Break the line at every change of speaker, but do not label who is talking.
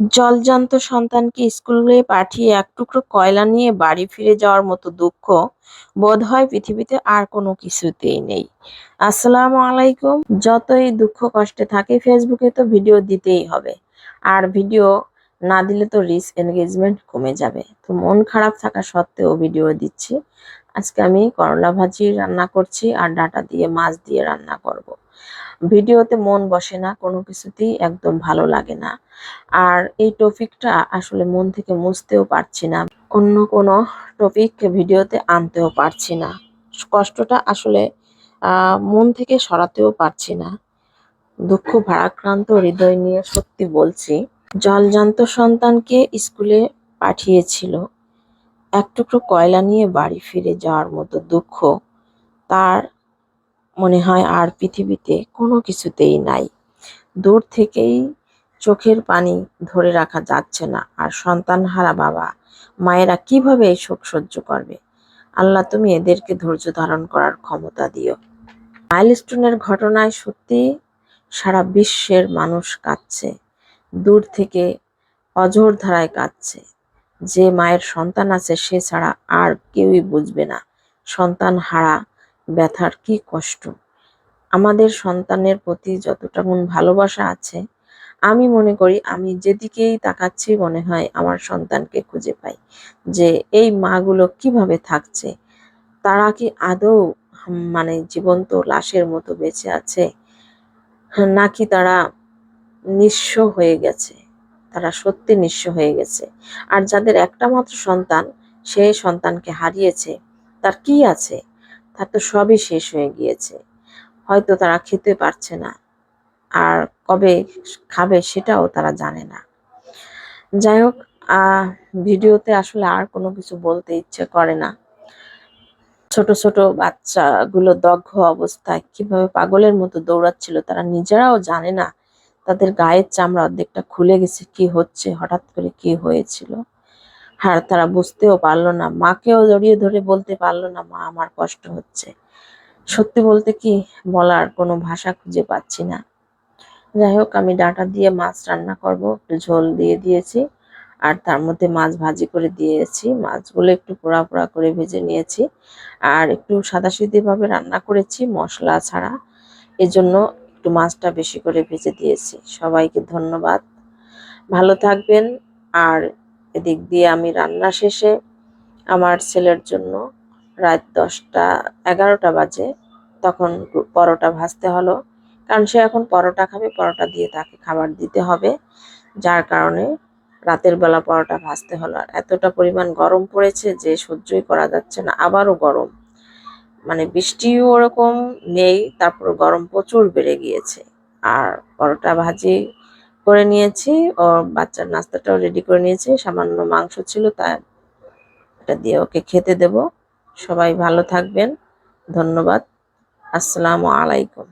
জলজান্ত সন্তানকে স্কুলে পাঠিয়ে এক টুকরো কয়লা নিয়ে বাড়ি ফিরে যাওয়ার মতো দুঃখ বোধ হয় পৃথিবীতে আর কোনো কিছুতেই নেই। আসসালামু আলাইকুম। যতই দুঃখ কষ্টে থাকে ফেসবুকে তো ভিডিও দিতেই হবে। আর ভিডিও না দিলে তো রিচ এনগেজমেন্ট কমে যাবে। তো মন খারাপ থাকা সত্ত্বেও ভিডিও দিচ্ছি। আজকে আমি করলা ভাজি রান্না করছি আর ডাটা দিয়ে, মাছ দিয়ে রান্না করব। ভিডিওতে মন বসে না, কোনো কিছুতেই একদম ভালো লাগে না। আর এই টপিকটা আসলে মন থেকে মুছতেও পারছি না। অন্য কোনো টপিক ভিডিওতে আনতেও পারছি না। কষ্টটা আসলে মন থেকে সরাতেও পারছি না। দুঃখ ভারাক্রান্ত হৃদয় নিয়ে সত্যি বলছি, জলজান্ত সন্তানকে স্কুলে পাঠিয়েছিল। এক টুকরো কয়লা নিয়ে বাড়ি ফিরে যাওয়ার মতো দুঃখ, তার মনে হয় আর পৃথিবীতে কোনো কিছুতেই নাই। দূর থেকেই চোখের পানি ধরে রাখা যাচ্ছে না। আর সন্তান হারা বাবা, মায়েরা কীভাবে এই শোক সহ্য করবে? আল্লাহ তুমি এদেরকে ধৈর্য ধারণ করার ক্ষমতা দিও। মাইলস্টোনের ঘটনায় সত্যি সারা বিশ্বের মানুষ কাঁদছে। দূর থেকে অঝোর ধারায় কাঁদছে। যে মায়ের সন্তান আছে সে ছাড়া আর কেউই বুঝবে না। সন্তান হারা ব্যথার কি কষ্ট? আমাদের সন্তানের প্রতি যতটা মন ভালোবাসা আছে, আমি মনে করি আমি যেদিকেই তাকাচ্ছি মনে হয় আমার সন্তানকে খুঁজে পাই যে এই মাগুলো কীভাবে থাকছে? তারা কি আদৌ মানে জীবন্ত লাশের মতো বেঁচে আছে? নাকি তারা নিঃস্ব হয়ে গেছে? তারা সত্যি নিঃস্ব হয়ে গেছে। আর যাদের একটা মাত্র সন্তান সে সন্তানকে হারিয়েছে, তার কি আছে? তার তো সবই শেষ হয়ে গিয়েছে। হয়তো তারা খেতে পারছে না। আর কবে খাবে সেটাও তারা জানে না। যাই হোক ভিডিওতে আসলে আর কোনো কিছু বলতে ইচ্ছে করে না। ছোট ছোট বাচ্চাগুলো দগ্ধ অবস্থায় কীভাবে পাগলের মতো দৌড়াচ্ছিল তারা নিজেরাও জানে না। তাদের গায়ের চামড়া অর্ধেকটা খুলে গেছে, কি হচ্ছে, হঠাৎ করে কি হয়েছিল? আর তারা বুঝতেও পারল না। মাকেও জড়িয়ে ধরে বলতে পারল না, মা, আমার কষ্ট হচ্ছে। সত্যি বলতে কি, বলার কোনো ভাষা খুঁজে পাচ্ছি না। যাই হোক, আমি ডাঁটা দিয়ে মাছ রান্না করব, একটু ঝোল দিয়ে দিয়েছি, আর তার মধ্যে মাছ ভাজি করে দিয়েছি। মাছগুলো একটু পোড়া পোড়া করে ভেজে নিয়েছি, আর একটু সাদাসিধে ভাবে রান্না করেছি, মশলা ছাড়া। এজন্য একটু মাছটা বেশি করে ভেজে দিয়েছি। সবাইকে ধন্যবাদ। ভালো থাকবেন, আর এদিক দিয়ে আমি রান্না শেষে আমার ছেলের জন্য রাত দশটা, এগারোটা বাজে। তখন পরোটা ভাজতে হলো। কারণ সে এখন পরোটা খাবে, পরোটা দিয়ে তাকে খাবার দিতে হবে। যার কারণে রাতের বেলা পরোটা ভাজতে হলো। আর এতটা পরিমাণ গরম পড়েছে যে সহ্যই করা যাচ্ছে না। আবারও গরম। মানে বৃষ্টিও ওরকম নেই তারপর গরম প্রচুর বেড়ে গিয়েছে। আর পরোটা ভাজি করে নিয়েছি ও বাচ্চার নাস্তাটাও রেডি করে নিয়েছি, সামান্য মাংস ছিল তা এটা দিয়ে ওকে খেতে দেব। সবাই ভালো থাকবেন, ধন্যবাদ, আসসালামু আলাইকুম।